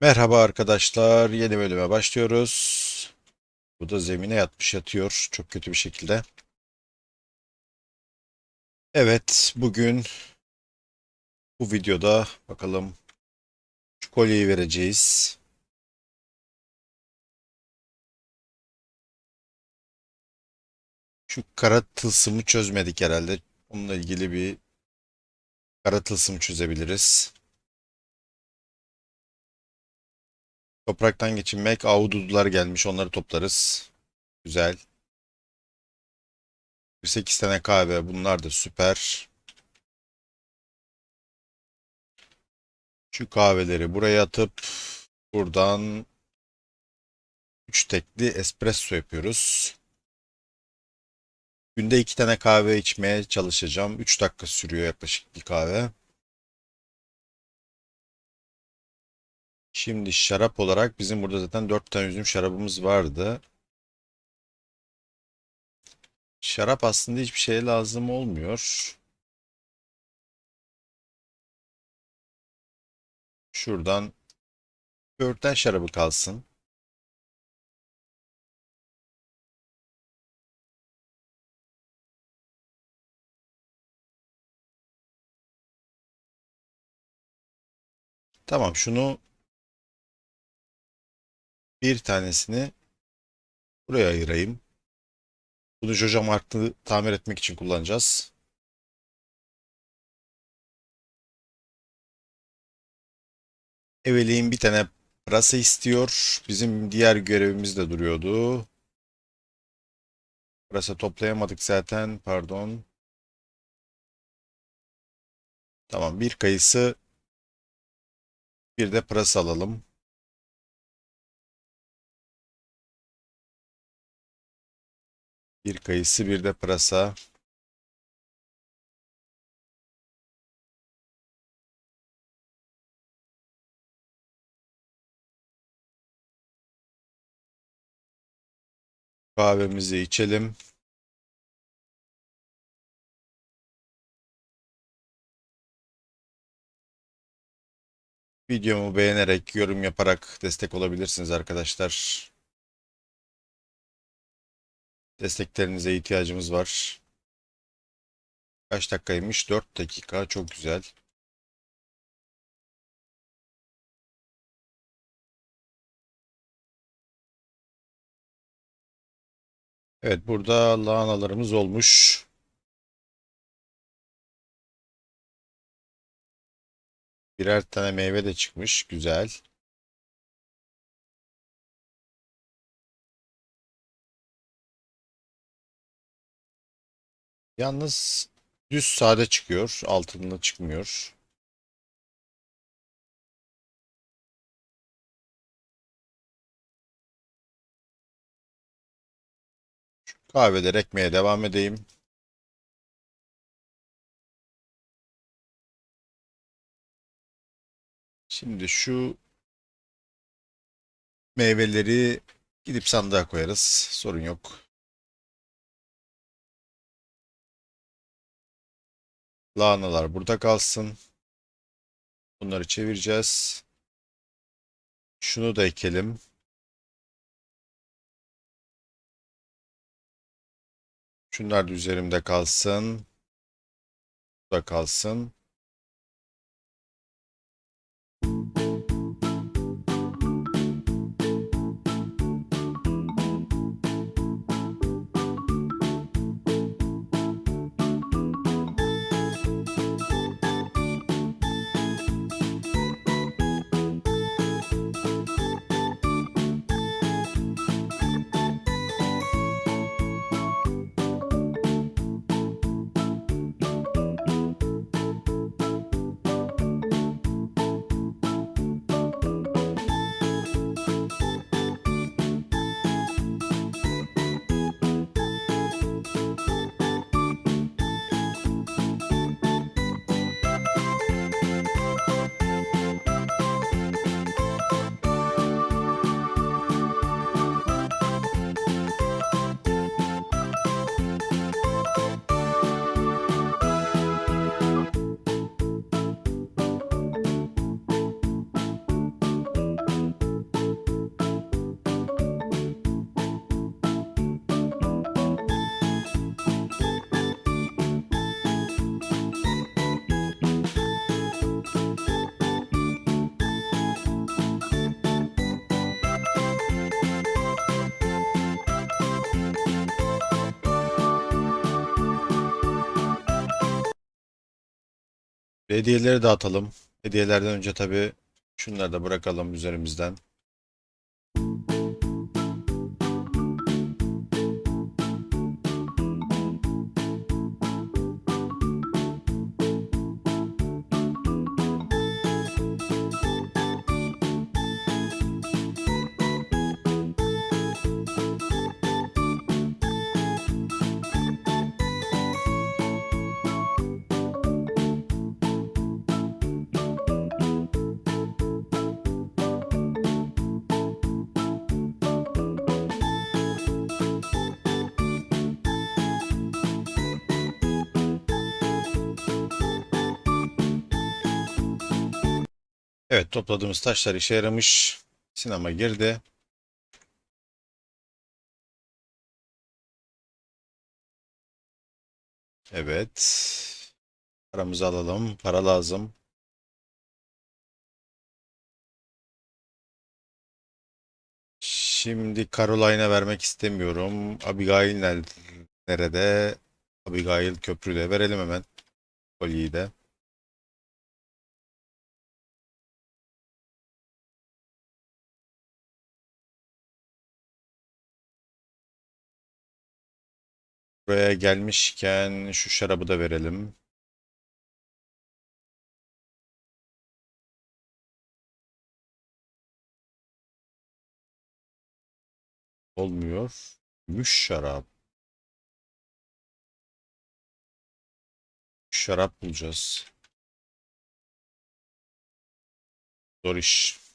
Merhaba arkadaşlar, yeni bölüme başlıyoruz. Bu da zemine yatmış yatıyor çok kötü bir şekilde. Evet, bugün bu videoda bakalım şu kolyeyi vereceğiz. Şu kara tılsımı çözmedik herhalde. Onunla ilgili bir kara tılsım çözebiliriz. Topraktan geçinmek, ahududular gelmiş onları toplarız. Güzel. 8 tane kahve bunlar da süper. Şu kahveleri buraya atıp buradan 3 tekli espresso yapıyoruz. Günde 2 tane kahve içmeye çalışacağım. 3 dakika sürüyor yaklaşık bir kahve. Şimdi şarap olarak bizim burada zaten 4 tane üzüm şarabımız vardı. Şarap aslında hiçbir şeye lazım olmuyor. Şuradan böğürtlen şarabı kalsın. Tamam şunu bir tanesini buraya ayırayım. Bunu Jojo Mart'ı tamir etmek için kullanacağız. Evelyn bir tane pırasa istiyor. Bizim diğer görevimiz de duruyordu. Pırasa toplayamadık zaten. Pardon. Tamam bir kayısı bir de pırasa alalım. Bir kayısı bir de pırasa. Kahvemizi içelim. Videomu beğenerek, yorum yaparak destek olabilirsiniz arkadaşlar. Desteklerinize ihtiyacımız var. Kaç dakikaymış? 4 dakika. Çok güzel. Evet burada lahanalarımız olmuş. Birer tane meyve de çıkmış. Güzel. Yalnız düz sade çıkıyor. Altında çıkmıyor. Kahveleri ekmeye devam edeyim. Şimdi şu meyveleri gidip sandığa koyarız. Sorun yok. Lahanalar burada kalsın. Bunları çevireceğiz. Şunu da ekelim. Şunlar da üzerimde kalsın. Bu da kalsın. Hediyeleri dağıtalım. Hediyelerden önce tabii şunları da bırakalım üzerimizden. Evet topladığımız taşlar işe yaramış. Sinema girdi. Evet. Paramızı alalım. Para lazım. Şimdi Caroline'a vermek istemiyorum. Abigail ner- nerede? Abigail köprüde. Verelim hemen. Kolyeyi de. Buraya gelmişken şu şarabı da verelim. Olmuyor. Gümüş şarap. Şarap bulacağız. Zor iş.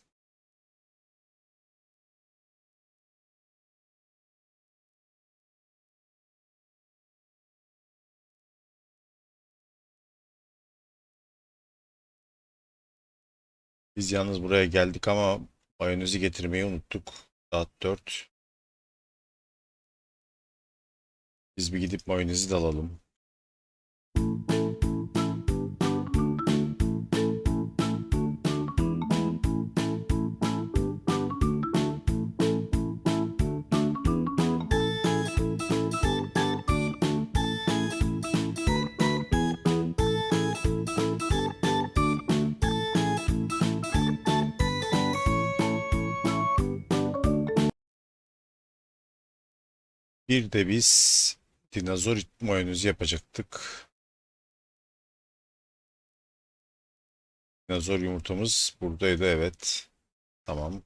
Biz yalnız buraya geldik ama mayonezi getirmeyi unuttuk. Saat 4. Biz bir gidip mayonezi de alalım. Bir de biz dinozor mayonezi yapacaktık. Dinozor yumurtamız buradaydı evet. Tamam.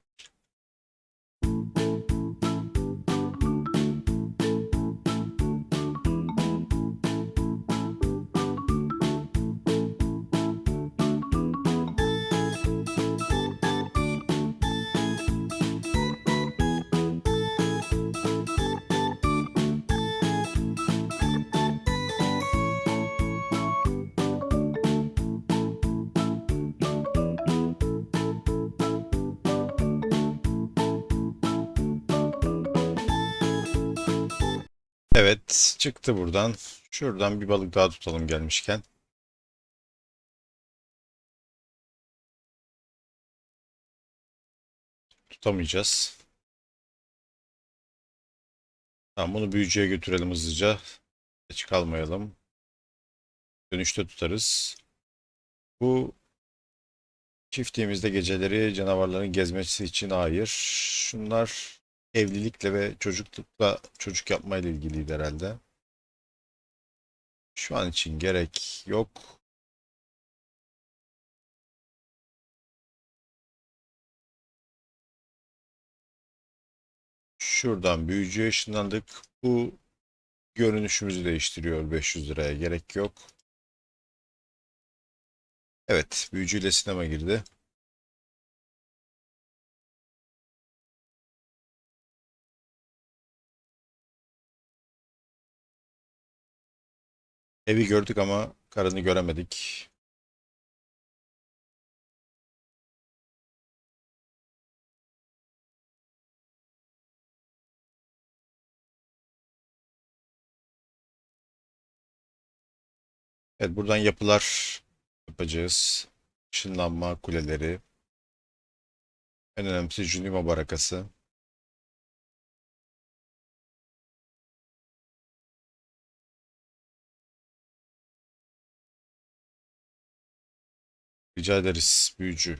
Evet çıktı buradan. Şuradan bir balık daha tutalım gelmişken. Tutamayacağız. Tamam bunu büyücüye götürelim hızlıca. Geç kalmayalım. Dönüşte tutarız. Bu çiftliğimizde geceleri canavarların gezmesi için hayır. Şunlar evlilikle ve çocuklukla çocuk yapmayla ilgiliydi herhalde. Şu an için gerek yok. Şuradan büyücüye ışınlandık. Bu görünüşümüzü değiştiriyor 500 liraya gerek yok. Evet, büyücüyle sinema girdi. Evi gördük ama karını göremedik. Evet, buradan yapılar yapacağız. Işınlanma kuleleri. En önemlisi Juniva Barakası. Rica ederiz büyücü.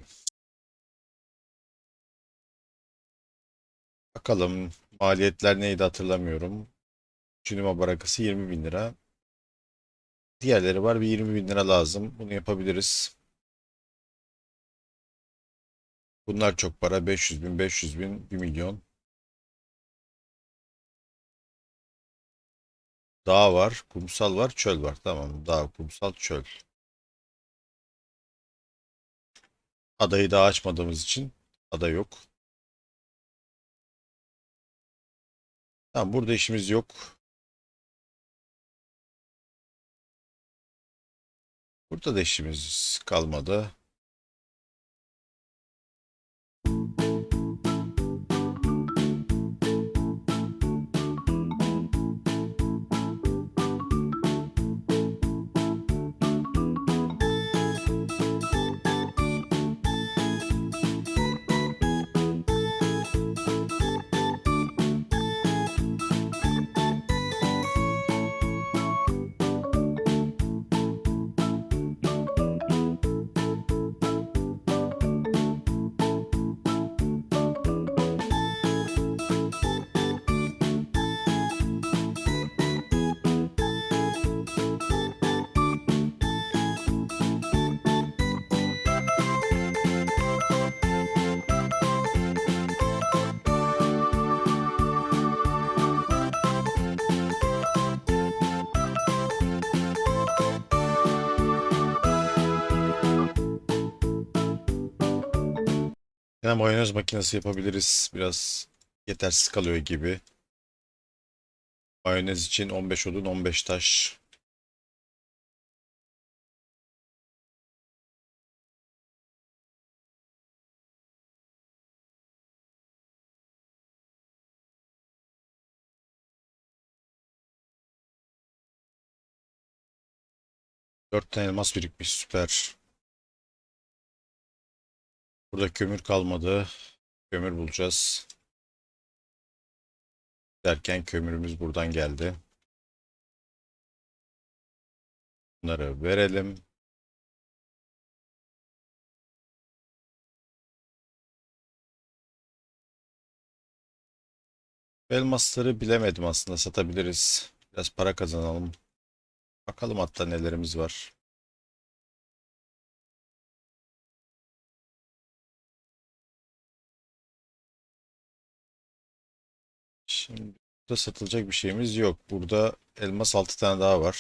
Bakalım maliyetler neydi hatırlamıyorum. Cinema barakası 20 bin lira. Diğerleri var bir 20 bin lira lazım. Bunu yapabiliriz. Bunlar çok para. 500 bin, 500 bin, 1 milyon. Dağ var, kumsal var, çöl var. Tamam. Dağ, kumsal, çöl. Adayı daha açmadığımız için ada yok. Tamam burada işimiz yok. Burada da işimiz kalmadı. Yine mayonez makinesi yapabiliriz. Biraz yetersiz kalıyor gibi. Mayonez için 15 odun 15 taş. Dört tane elmas birikmiş süper. Burada kömür kalmadı. Kömür bulacağız. Derken kömürümüz buradan geldi. Bunları verelim. Elmasları bilemedim aslında satabiliriz. Biraz para kazanalım. Bakalım hatta nelerimiz var. Şimdi burada satılacak bir şeyimiz yok. Burada elmas 6 tane daha var.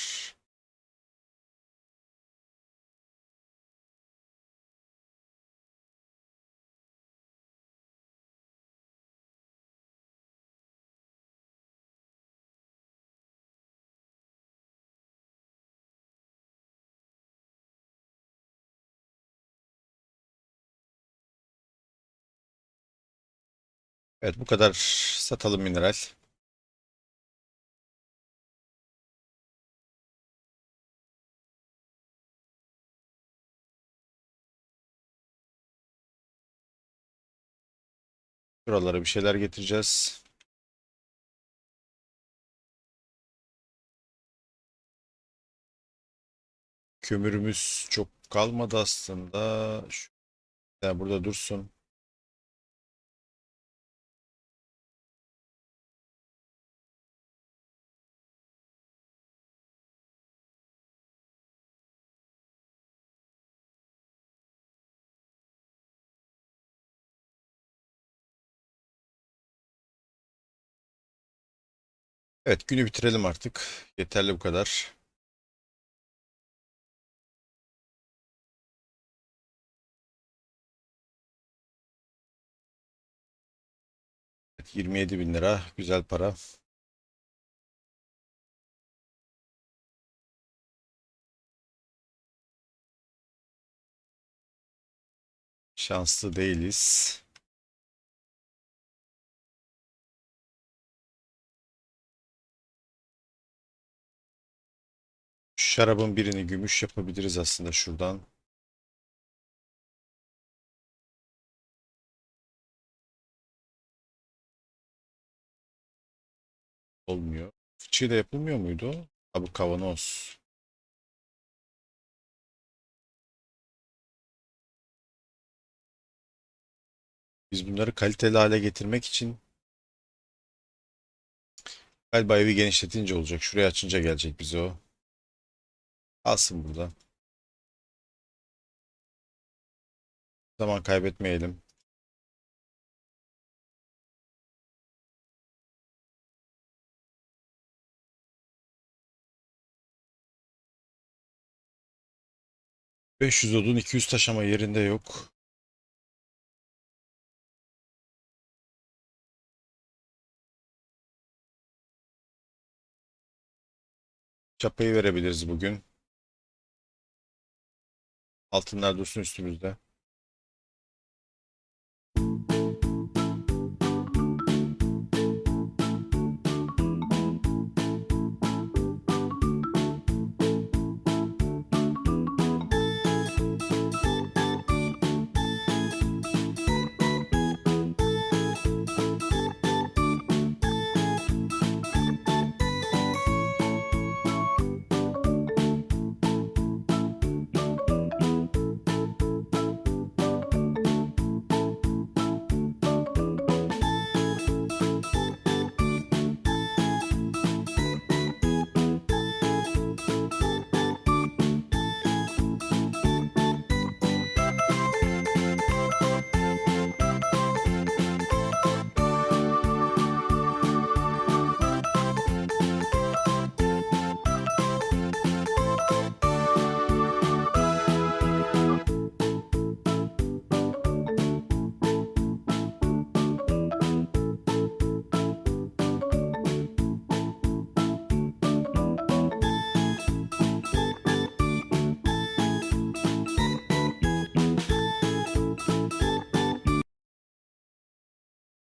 Evet bu kadar satalım mineral. Buralara bir şeyler getireceğiz. Kömürümüz çok kalmadı aslında. Şu, yani burada dursun. Evet günü bitirelim artık. Yeterli bu kadar. Evet, 27 bin lira. Güzel para. Şanslı değiliz. Şarabın birini gümüş yapabiliriz aslında şuradan. Olmuyor. Fıçıyla yapılmıyor muydu? Ha bu kavanoz. Biz bunları kaliteli hale getirmek için galiba evi genişletince olacak. Şurayı açınca gelecek bize o. Kalsın burada. Zaman kaybetmeyelim. ...500 odun 200 taş ama yerinde yok. Çapayı verebiliriz bugün. Altınlar dursun üstümüzde.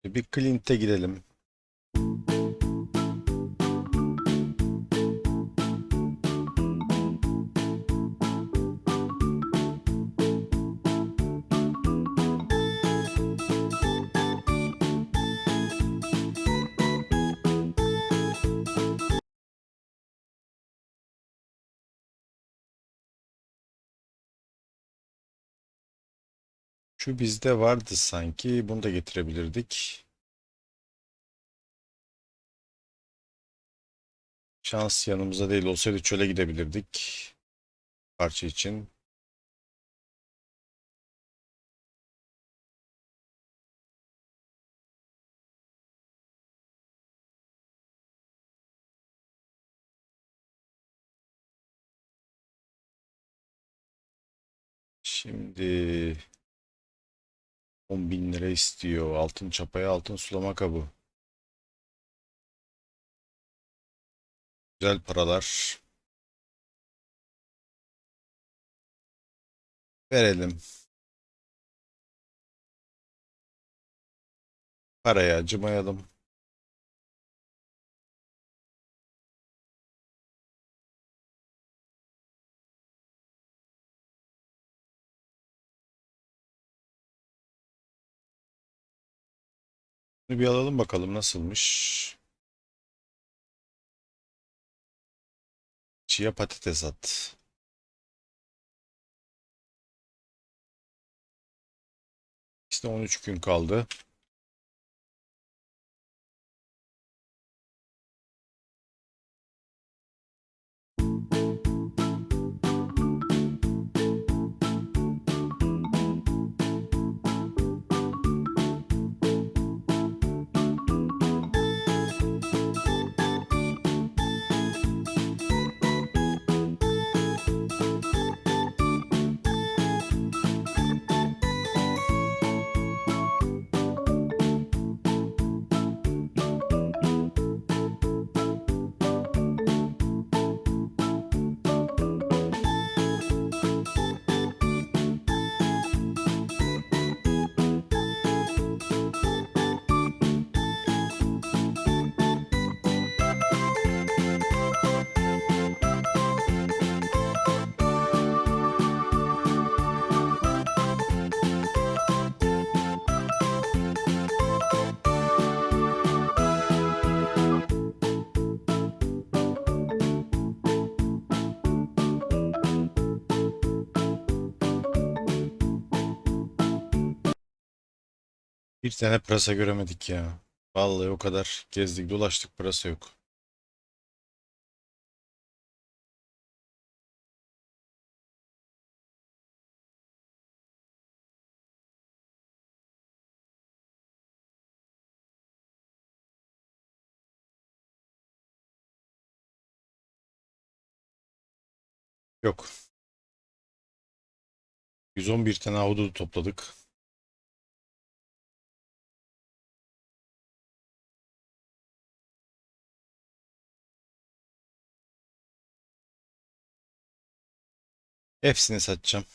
Bir Clint'e gidelim. Şu bizde vardı sanki. Bunu da getirebilirdik. Şans yanımızda değil olsaydı çöle gidebilirdik. Parça için. Şimdi 10 bin lira istiyor. Altın çapaya altın sulama kabı. Güzel paralar. Verelim. Paraya acımayalım. Bunu bir alalım bakalım nasılmış. Chia patates at. İşte 13 gün kaldı. Müzik Bir tane pırasa göremedik ya. Vallahi o kadar gezdik dolaştık pırasa yok. Yok. 111 tane ahududu topladık. Hepsini satacağım.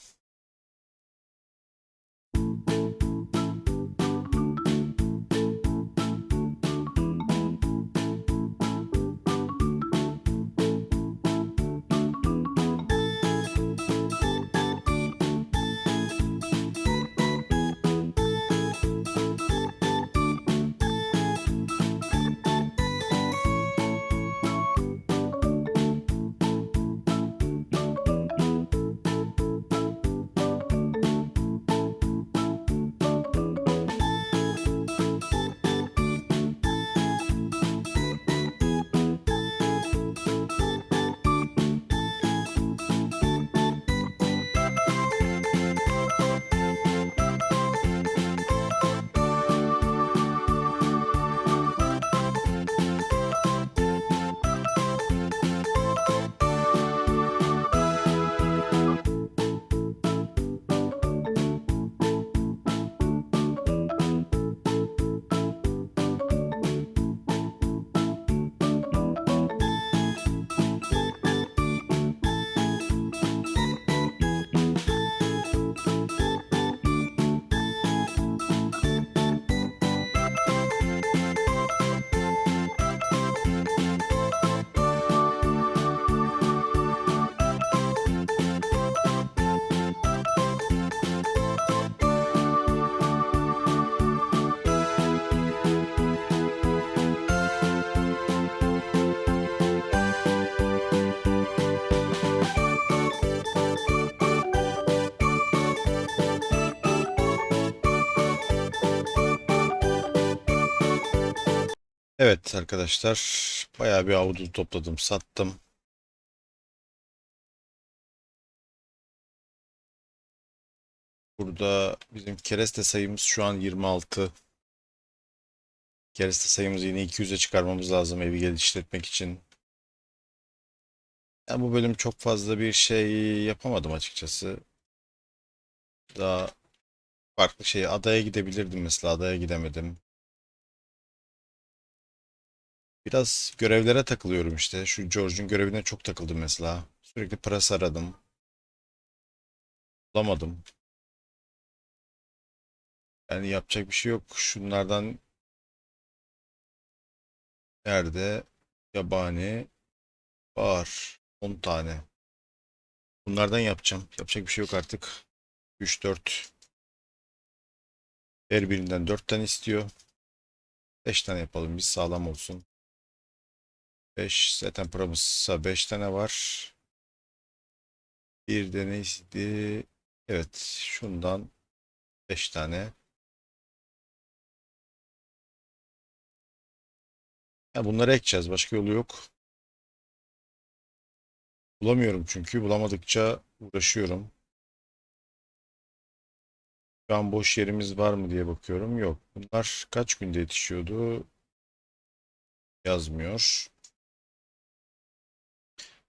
Evet arkadaşlar bayağı bir ahududu topladım sattım. Burada bizim kereste sayımız şu an 26. Kereste sayımızı yine 200'e çıkarmamız lazım evi geliştirmek için. Yani bu bölüm çok fazla bir şey yapamadım açıkçası. Daha farklı şey adaya gidebilirdim mesela adaya gidemedim. Biraz görevlere takılıyorum işte. Şu George'un görevine çok takıldım mesela. Sürekli parası aradım. Bulamadım. Yani yapacak bir şey yok. Şunlardan nerede? Yabani var. 10 tane. Bunlardan yapacağım. Yapacak bir şey yok artık. 3 4 her birinden 4 tane istiyor. 5 tane yapalım biz sağlam olsun. 5 zaten paramızsa 5 tane var. Bir de neydi? Evet şundan 5 tane. Ya bunları ekeceğiz. Başka yolu yok. Bulamıyorum çünkü. Bulamadıkça uğraşıyorum. Şu an boş yerimiz var mı diye bakıyorum. Yok. Bunlar kaç günde yetişiyordu? Yazmıyor.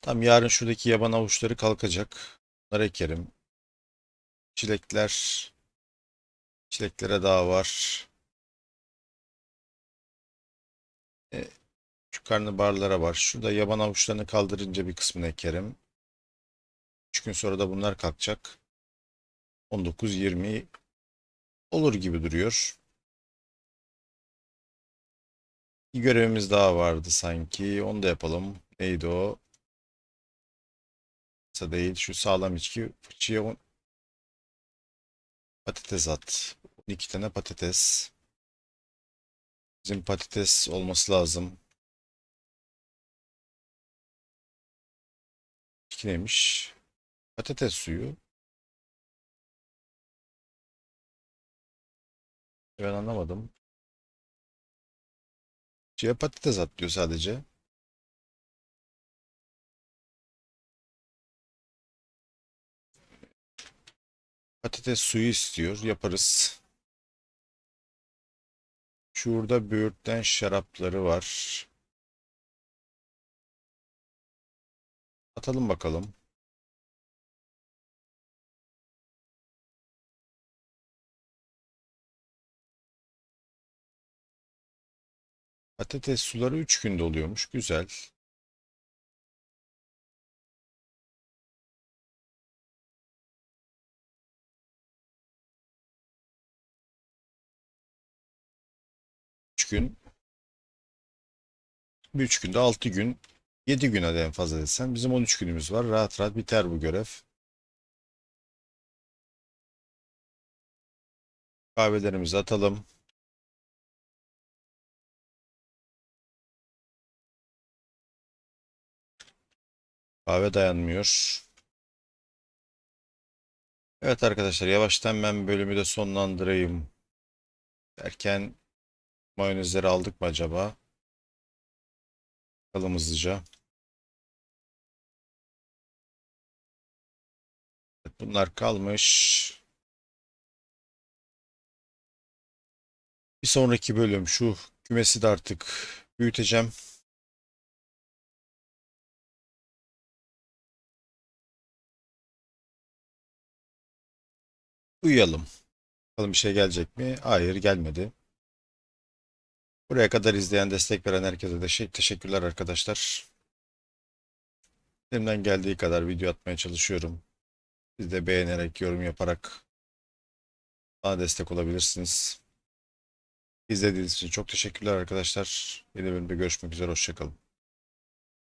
Tam yarın şuradaki yaban avuçları kalkacak. Bunları ekerim. Çilekler. Çileklere daha var. E, şu karnabaharlara var. Şurada yaban avuçlarını kaldırınca bir kısmını ekerim. 3 gün sonra da bunlar kalkacak. 19-20 olur gibi duruyor. Bir görevimiz daha vardı sanki. Onu da yapalım. Neydi o? Kısa değil. Şu sağlam içki. Fıçıya on- patates at. 12 tane patates. Bizim patates olması lazım. İçki neymiş? Patates suyu. Ben anlamadım. Ciğer patates at diyor sadece. Patates suyu istiyor. Yaparız. Şurada böğürtlen şarapları var. Atalım bakalım. Patates suları 3 günde oluyormuş. Güzel. Gün. Bir üç günde 6 gün. 7 gün hadi en fazla desen. Bizim 13 günümüz var. Rahat rahat biter bu görev. Kahvelerimizi atalım. Kahve dayanmıyor. Evet arkadaşlar yavaştan ben bölümü de sonlandırayım. Derken mayonezleri aldık mı acaba? Bakalım hızlıca. Bunlar kalmış. Bir sonraki bölüm şu kümesi de artık büyüteceğim. Uyuyalım. Bakalım bir şey gelecek mi? Hayır gelmedi. Buraya kadar izleyen, destek veren herkese de şey, teşekkürler arkadaşlar. Elimden geldiği kadar video atmaya çalışıyorum. Siz de beğenerek, yorum yaparak bana destek olabilirsiniz. İzlediğiniz için çok teşekkürler arkadaşlar. Yeni bölümde görüşmek üzere. Hoşçakalın.